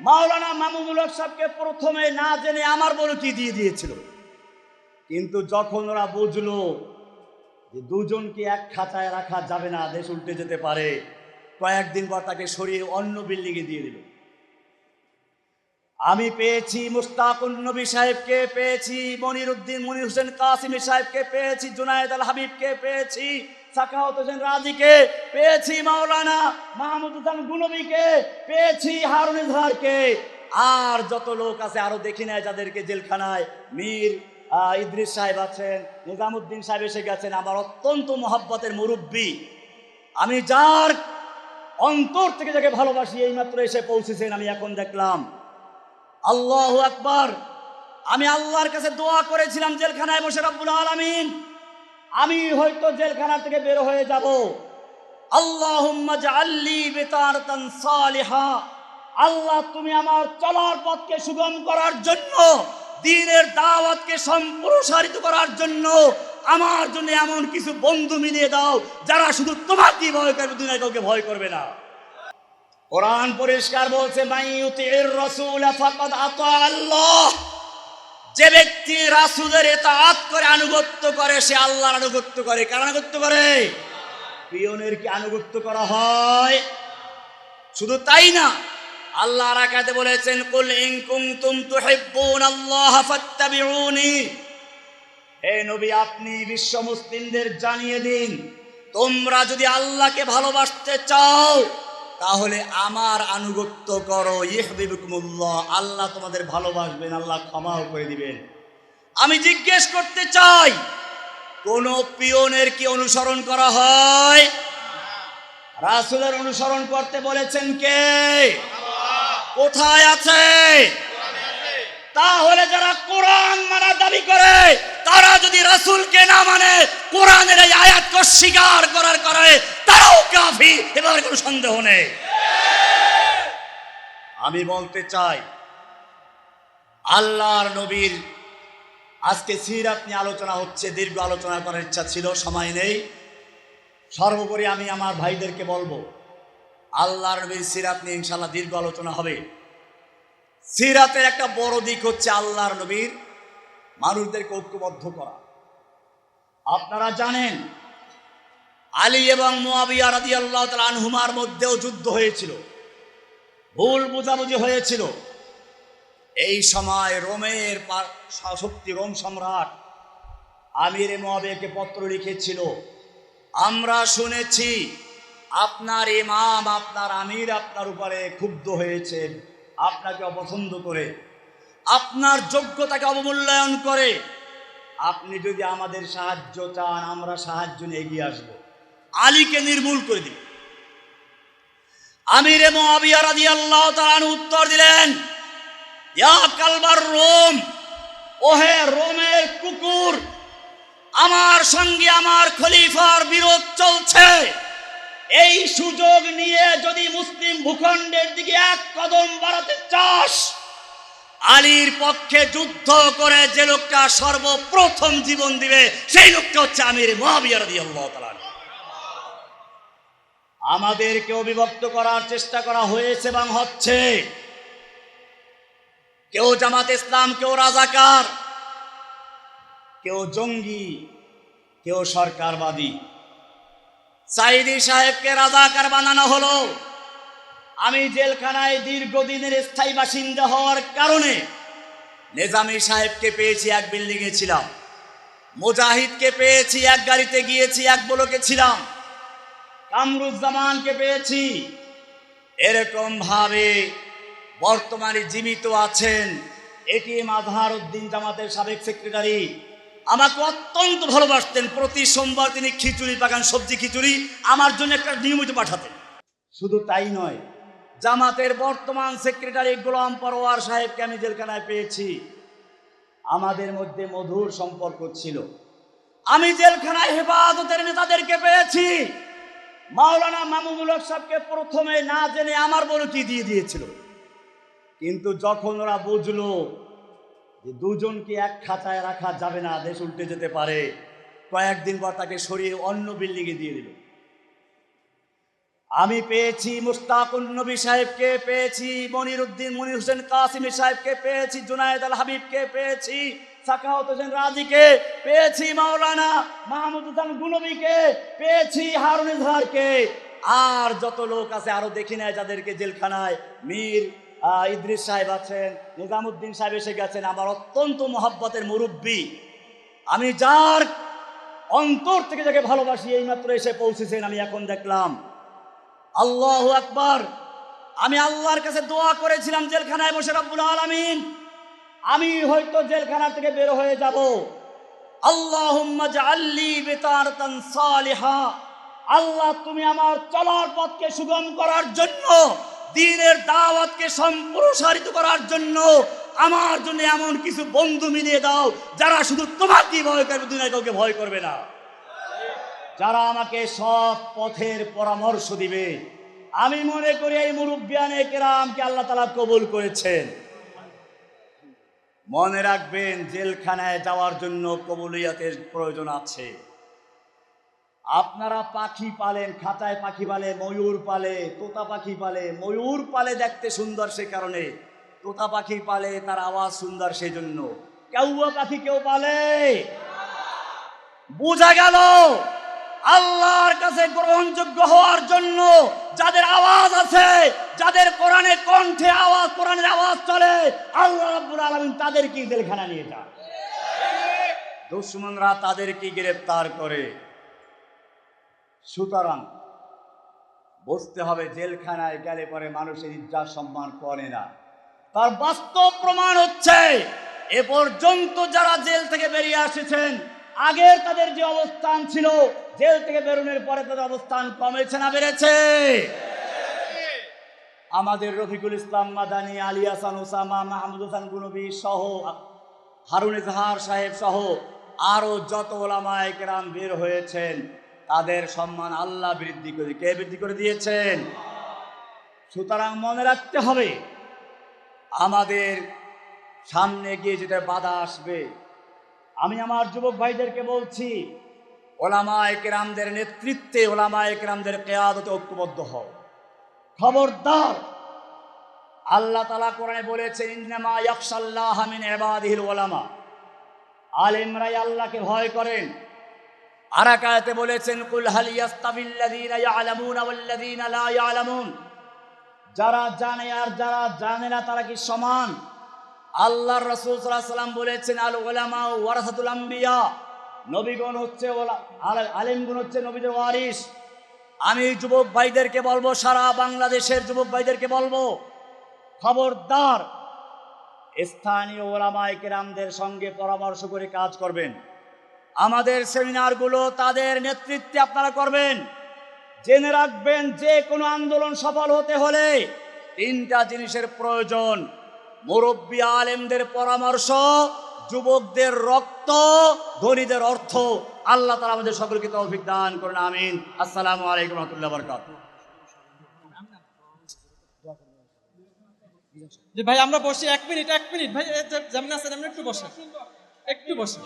মাওলানা মামুনুল হক সাহেবকে প্রথমে না জেনে আমার বলতি দিয়ে দিয়েছিল। কিন্তু যখন ওরা বুঝলো যে দুজনকে এক খাঁচায় রাখা যাবে না, দেশ উল্টে যেতে পারে, কয়েকদিন পর তাকে সরিয়ে অন্য বিল্ডিংয়ে দিয়ে দিল। আমি পেয়েছি মুস্তাকুল নবী সাহেবকে, পেয়েছি মনির উদ্দিন মনির হোসেন কাসিমি সাহেবকে, পেয়েছি জুনায়েদ আল হাবিবকে, পেয়েছি সাকাওয়াত হোসেন রাজিকে। পেয়েছি মাওলানা মাহমুদ হাসান গুনবীকে, পেয়েছি হারুন ইজহারকে। আর যত লোক আছে, আরও দেখি নাই যাদেরকে জেলখানায়। মীর ইদ্রিস সাহেব আছেন, নিজামুদ্দিন সাহেব এসে গেছেন, আমার অত্যন্ত মহাব্বতের মুরব্বী। আমি যার অন্তর থেকে যাকে ভালোবাসি, এইমাত্র এসে পৌঁছেছেন, আমি এখন দেখলাম। আল্লাহ আকবার। আমি আল্লাহর কাছে দোয়া করেছিলাম, জেলখানায় বসে রব্বুল আলামিন। আমি হয়তো জেলখানা থেকে বের হয়ে যাব। আল্লাহুম্মা জাআল্লি বিতারাতান সালিহা। আল্লাহ, তুমি আমার চলার পথকে সুগম করার জন্য, দিনের দাওয়াতকে সম্প্রসারিত করার জন্য আমার জন্য এমন কিছু বন্ধু মিলিয়ে দাও যারা শুধু তোমাকেই ভয় করবে দুনিয়া কাউকে ভয় করবে না। কোরআন পরিষ্কার বলছে মাইয়ুতির রাসূল ফাকাদ আতা আল্লাহ। যে ব্যক্তি রাসূলের ইতাআত করে আনুগত্য করে, সে আল্লাহর আনুগত্য করে। কার আনুগত্য করে? পিয়নের কি আনুগত্য করা হয়? শুধু তাই না, আল্লাহ রাকাতে বলেছেন, কুল ইন কুনতুম তুহিব্বুন আল্লাহ হে নবী, আপনি বিশ্ব মুসলিমদের জানিয়ে দিন, তোমরা যদি আল্লাহকে ভালোবাসতে চাও তাহলে আমার আনুগত্য করো, ইহবিবুকুমুল্লাহ। আল্লাহ তোমাদের ভালোবাসবেন, আল্লাহ ক্ষমাও করে দিবেন। আমি জিজ্ঞেস করতে চাই, কোন পিয়নের কি অনুসরণ করা হয়? রাসূলের অনুসরণ করতে বলেছেন কে? কোথায় আছে? তাহলে যারা কোরআন মানা দাবি করে, তারা যদি রাসূলকে না মানে কোরআনের এই আয়াতকে স্বীকার করার করে তারাও কাফি, এবার কোনো সন্দেহ নেই। আমি বলতে চাই, আল্লাহর নবীর আজকে সিরাত নিয়ে আলোচনা হচ্ছে, দীর্ঘ আলোচনা করার ইচ্ছা ছিল, সময় নেই। সর্বোপরি আমি আমার ভাইদেরকে বলব, আল্লাহর নবীর সিরাত নিয়ে ইনশাল্লাহ দীর্ঘ আলোচনা হবে। সিরাতের একটা বড় দিক হচ্ছে আল্লাহর নবীর মানুষদেরকে ঐক্যবদ্ধ করা। আপনারা জানেন আলী এবং মুয়াবিয়া রাদি আল্লাহ আনহুমার মধ্যেও যুদ্ধ হয়েছিল। ভুল বুঝাবুঝি হয়েছিল। এই সময় রোমের শক্তি রোম সম্রাট আমির মোয়াবিয়াকে পত্র লিখেছিল, আমরা শুনেছি আপনার ইমাম, আপনার আমির আপনার উপরে ক্ষুব্ধ হয়েছে আপনাকে অপছন্দ করে, আপনার যোগ্যতাকে অবমূল্যায়ন করে। আপনি যদি আমাদের সাহায্য চান, আমরা সাহায্য নিয়ে এগিয়ে আসব। আলীকে নির্মূল করে দিন আমির মোয়াবিয়া রাদিয়াল্লাহু তাআলা উত্তর দিলেন, ইয়া কালবার রোম, ওহে রোমের কুকুর, আমার সঙ্গে আমার খলিফার বিরোধ চলছে। এই সুযোগ নিয়ে যদি মুসলিম ভূখণ্ডের দিকে এক কদম বাড়াতে চাস, আলীর পক্ষে যুদ্ধ করে যে লোকটা সর্বপ্রথম জীবন দিবে, সেই লোকটা হচ্ছে আমির মহাবিয়ার দিয়ে আমাদেরকে অবিভক্ত করার চেষ্টা করা হয়েছে এবং হচ্ছে। কেউ জামাত ইসলাম, কেউ রাজাকার, কেউ জঙ্গি, কেউ সরকারবাদী। সাইদি সাহেবকে রাজাকার বানানো হলো। আমি জেলখানায় দীর্ঘদিনের স্থায়ী বাসিন্দা হওয়ার কারণে নেজামি সাহেবকে পেয়েছি, এক বিল্ডিংয়ে ছিলাম। মুজাহিদকে পেয়েছি, এক গাড়িতে গিয়েছি, এক ব্লকে ছিলাম। কামরুজ্জামানকে পেয়েছি। এরকম ভাবে বর্তমানে জীবিত আছেন এটিএম আজহার উদ্দিন জামাতের সাবেক সেক্রেটারি। আমাকে অত্যন্ত ভালোবাসতেন। প্রতি সোমবার তিনি খিচুড়ি পাকান সবজি, খিচুড়ি আমার জন্য একটা নিয়মিত পাঠাতেন। শুধু তাই নয়, জামাতের বর্তমান সেক্রেটারি গোলাম পরোয়ার সাহেবকে আমি জেলখানায় পেয়েছি। আমাদের মধ্যে মধুর সম্পর্ক ছিল। আমি জেলখানায় হেফাজতের নেতাদেরকে পেয়েছি। মাওলানা মামুনুল হক সাহেবকে প্রথমে না জেনে আমার বলতি দিয়ে দিয়েছিল। কিন্তু যখন ওরা বুঝলো যে দুজনকে এক খাঁচায় রাখা যাবে না, দেশ উল্টে যেতে পারে, কয়েকদিন পর তাকে সরিয়ে অন্য বিল্ডিংয়ে দিয়ে দিল। আমি পেয়েছি মুস্তাকুল নবী সাহেবকে, পেয়েছি মনির উদ্দিন মনির হোসেন কাসিমি সাহেবকে, পেয়েছি জুনায়েদ আল হাবিবকে, পেয়েছি সাখাওয়াত হোসেন রাজিকে। পেয়েছি মাওলানা মাহমুদ হাসান গুনবীকে, পেয়েছি হারুন ইজহারকে। আর যত লোক আছে আরও দেখি নাই যাদেরকে জেলখানায়। মীর ইদ্রিস সাহেব আছেন, নিজামুদ্দিন সাহেব এসে গেছেন, আমার অত্যন্ত মহব্বতের মুরব্বী। আমি যার অন্তর থেকে যাকে ভালোবাসি এইমাত্র এসে পৌঁছেছেন, আমি এখন দেখলাম। আল্লাহ আকবার। আমি আল্লাহর কাছে দোয়া করেছিলাম জেলখানায় বসে রব্বুল আলামিন। আমি হয়তো জেলখানা থেকে বের হয়ে যাব। সালিহা। আল্লাহ, তুমি আমার চলার পথকে সুগম করার জন্য, দিনের দাওয়াতকে সম্প্রসারিত করার জন্য আমার জন্য এমন কিছু বন্ধু মিলিয়ে দাও যারা শুধু তোমাকেই ভয় করবে, দুনিয়ায় কাউকে ভয় করবে না। যারা আমাকে সব পথের পরামর্শ দিবে। আমি মনে করি এই মুরব্বিয়ানে কেরামকে আল্লাহ তালা কবুল করেছেন। মনে রাখবেন, জেলখানায় যাওয়ার জন্য কবুলিয়াতের প্রয়োজন আছে। আপনারা পাখি পালেন, খাঁচায় পাখি পালে, ময়ূর পালে, তোতা পাখি পালে, ময়ূর পালে দেখতে সুন্দর সে কারণে, তোতা পাখি পালে, তার আওয়াজ সুন্দর সেই জন্য কেউয়া পাখি কেউ পালে? বোঝা গেল? আল্লাহর কাছে গ্রহণযোগ্য হওয়ার জন্য যাদের আওয়াজ আছে কোরআনে কণ্ঠে আওয়াজ, কোরআনের আওয়াজ চলে। আল্লাহ রাব্বুল আলামিন তাদেরকে জেলখানা নিয়ে যান দুশ্মনরা তাদেরকে গ্রেফতার করে। সুতরাং বুঝতে হবে জেলখানায়, গেলে পরে মানুষের ইজ্জাত সম্মান করে না। তার বাস্তব প্রমাণ হচ্ছে, এ পর্যন্ত যারা জেল থেকে বেরিয়ে এসেছেন আগের তাদের যে অবস্থান ছিল, জেল থেকে বেরোনোর পরে তাদের অবস্থান কমেছে না বেড়েছে। আমাদের রফিকুল ইসলাম মাদানি, আলী হাসান, ওসামা, মাহমুদ হাসান গুনবী সহ, হারুন ইজহার সাহেব সহ আরও যত ওলামায় বের হয়েছেন, তাদের সম্মান আল্লাহ বৃদ্ধি করে, কে বৃদ্ধি করে দিয়েছেন? সুতরাং মনে রাখতে হবে, আমাদের সামনে গিয়ে যেটা বাধা আসবে। আমি আমার যুবক ভাইদেরকে বলছি, ওলামায় কেরামদের নেতৃত্বে, ওলামায় কেরামদের কেয়াদতে ঐক্যবদ্ধ হও। খবরদার। আল্লাহ তালা কোরআনে বলেছেন, ইন্নামা ইয়াকশাল্লাহ মিন ইবাদিহিল ওলামা আলেমরাই আল্লাহকে ভয় করেন। আরাকায়াতে বলেছেন, কুল হাল ইয়াস্তাবিল্লাযীনা ইয়ালামুনা ওয়াল্লাযীনা লা ইয়ালামুন। যারা জানে আর যারা জানে না, তারা কি সমান? আল্লাহর রাসূল সাল্লাল্লাহু আলাইহি সাল্লাম বলেছেন, আল উলামা ওয়ারাসাতুল আম্বিয়া। নবীগণ হচ্ছে ওলা আল- আলেমগণ হচ্ছে নবীদের ওয়ারিস আমি যুবক ভাইদেরকে বলব, সারা বাংলাদেশের যুবক ভাইদেরকে বলব, খবরদার স্থানীয় ওলামায় কেরামদের সঙ্গে পরামর্শ করে কাজ করবেন। আমাদের সেমিনারগুলো তাদের নেতৃত্বে আপনারা করবেন। জেনে রাখবেন, যে কোনো আন্দোলন সফল হতে হলে তিনটা জিনিসের প্রয়োজন। মুরব্বী আলেমদের পরামর্শ যুবকদের রক্ত, ধনীদের অর্থ আল্লাহ তালা আমাদের সকলকে তৌফিক দান করেন, আমিন। আসসালামু আলাইকুম রহমতুল্লাহ বরকাত যে ভাই, আমরা বসি, এক মিনিট এক মিনিট। ভাই যেমন একটু বসে একটু বসে